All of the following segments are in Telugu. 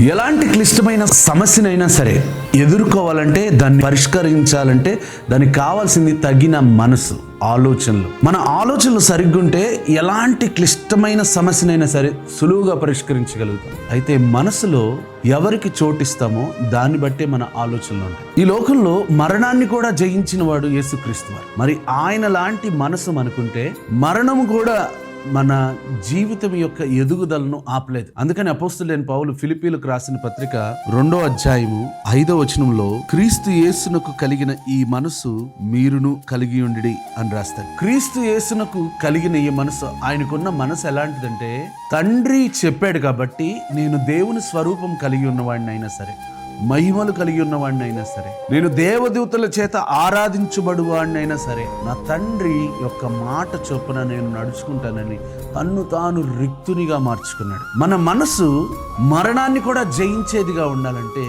ఎలాంటి క్లిష్టమైన సమస్యనైనా సరే ఎదుర్కోవాలంటే దాన్ని పరిష్కరించాలంటే దానికి కావాల్సింది తగిన మనసు ఆలోచనలు. మన ఆలోచనలు సరిగ్గుంటే ఎలాంటి క్లిష్టమైన సమస్యనైనా సరే సులువుగా పరిష్కరించగలుగుతాం. అయితే మనసులో ఎవరికి చోటిస్తామో దాన్ని బట్టే మన ఆలోచనలు ఉంటాయి. ఈ లోకంలో మరణాన్ని కూడా జయించిన వాడు యేసుక్రీస్తు వారు. మరి ఆయన లాంటి మనసు అనుకుంటే మరణము కూడా మన జీవితం యొక్క ఎదుగుదలను ఆపలేదు. అందుకని అపోస్తులైన పౌలు ఫిలిపీలకు రాసిన పత్రిక రెండో అధ్యాయము ఐదో వచనంలో క్రీస్తు యేసునకు కలిగిన ఈ మనసు మీరును కలిగి ఉండి అని రాస్తారు. క్రీస్తు యేసునకు కలిగిన ఈ మనసు ఆయనకున్న మనసు ఎలాంటిదంటే తండ్రి చెప్పాడు కాబట్టి నేను దేవుని స్వరూపం కలిగి ఉన్నవాడిని అయినా సరే. మహిమలు కలిగి ఉన్నవాడిని అయినా సరే నేను దేవదూతల చేత ఆరాధించబడు వాడినైనా సరే నా తండ్రి యొక్క మాట చొప్పున నేను నడుచుకుంటానని తన్ను తాను రిక్తునిగా మార్చుకున్నాడు. మన మనసు మరణాన్ని కూడా జయించేదిగా ఉండాలంటే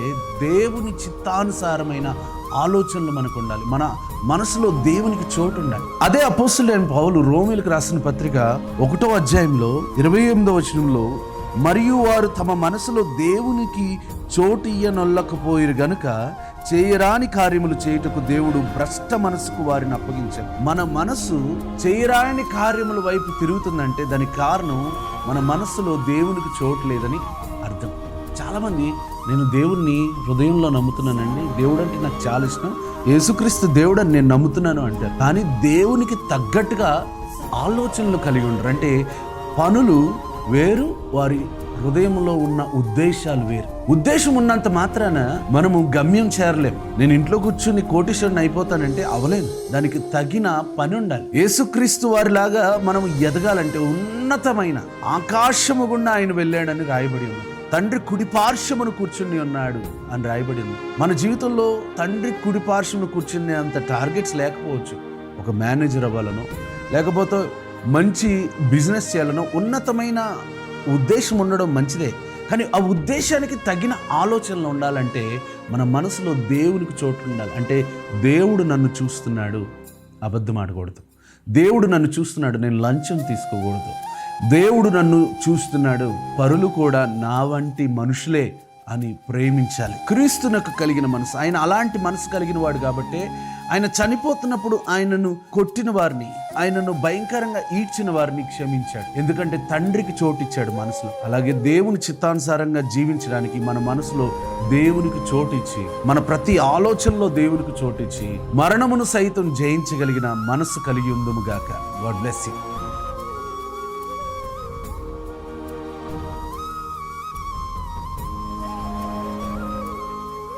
దేవుని చిత్తానుసారమైన ఆలోచనలు మనకు ఉండాలి. మన మనసులో దేవునికి చోటు ఉండాలి. అదే అపోస్తులైన పౌలు రోమిలకు రాసిన పత్రిక ఒకటో అధ్యాయంలో ఇరవై ఎనిమిదో వచనంలో మరియు వారు తమ మనసులో దేవునికి చోటియ్యనొల్లకపోయిరు గనుక చేయరాని కార్యములు చేయుటకు దేవుడు భ్రష్ట మనసుకు వారిని అప్పగించాడు. మన మనసు చేయరాని కార్యముల వైపు తిరుగుతుందంటే దానికి కారణం మన మనసులో దేవునికి చోటు లేదని అర్థం. చాలామంది నేను దేవుణ్ణి హృదయంలో నమ్ముతున్నానండి దేవుడు అంటే నాకు చాలా ఇష్టం యేసుక్రీస్తు దేవుడు అని నేను నమ్ముతున్నాను అంటారు. కానీ దేవునికి తగ్గట్టుగా ఆలోచనలు కలిగి ఉండరు. అంటే పనులు వేరు వారి హృదయంలో ఉన్న ఉద్దేశాలు వేరు. ఉద్దేశం ఉన్నంత మాత్రాన మనము గమ్యం చేరలేం. నేను ఇంట్లో కూర్చుని కోటీశ్వరుని అయిపోతానంటే అవలేను దానికి తగిన పని ఉండాలి యేసుక్రీస్తు వారిలాగా మనం ఎదగాలంటే ఉన్నతమైన ఆకాశము గుండా ఆయన వెళ్ళాడని రాయబడి ఉంది. తండ్రి కుడిపార్శ్వమును కూర్చుని ఉన్నాడు అని రాయబడి ఉంది. మన జీవితంలో తండ్రి కుడిపార్శ్వమును కూర్చునే అంత టార్గెట్స్ లేకపోవచ్చు. ఒక మేనేజర్ అవ్వాలనో లేకపోతే మంచి బిజినెస్ చేయాలనో ఉన్నతమైన ఉద్దేశం ఉండడం మంచిదే. కానీ ఆ ఉద్దేశానికి తగిన ఆలోచనలు ఉండాలంటే మన మనసులో దేవునికి చోటు ఉండాలి. అంటే దేవుడు నన్ను చూస్తున్నాడు. అబద్ధం ఆడకూడదు. దేవుడు నన్ను చూస్తున్నాడు. నేను లంచం తీసుకోకూడదు. దేవుడు నన్ను చూస్తున్నాడు. పరులు కూడా నా వంటి మనుషులే. అని ప్రేమించాలి. క్రీస్తునకు కలిగిన మనసు. ఆయన అలాంటి మనసు కలిగిన వాడు కాబట్టి ఆయన చనిపోతున్నప్పుడు ఆయనను కొట్టిన వారిని ఆయనను భయంకరంగా ఈడ్చిన వారిని క్షమించాడు. ఎందుకంటే తండ్రికి చోటిచ్చాడు మనసులో. అలాగే దేవుని చిత్తానుసారంగా జీవించడానికి మన మనసులో దేవునికి చోటిచ్చి మన ప్రతి ఆలోచనలో దేవునికి చోటిచ్చి మరణమును సైతం జయించగలిగిన మనసు కలిగి ఉందుము గాక. God blessing